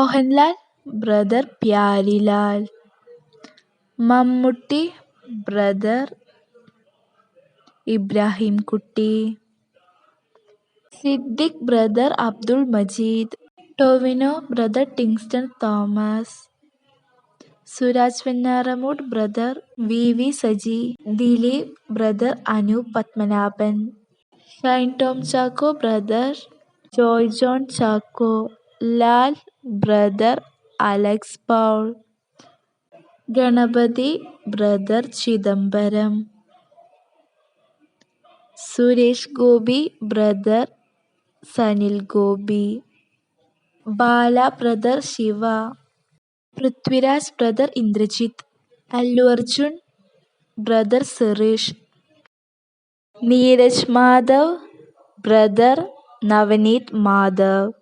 Mohanlal brother Pyarilal Mammootty brother Ibrahimkutty Siddique brother Abdul Majeed Tovino brother Tingston Thomas Suraj Venjaramoodu brother V V Saji Dileep brother Anoop Padmanabhan Shine Tom Chacko brother Joy John Chacko Lal brother Alex Paul Ganapathi brother Chidambaram Suresh Gopi brother Sanil Gopi Bala brother Siva Prithviraj brother Indrajith Allu Arjun brother Suresh Neeraj Madhav brother Navaneeth Madhav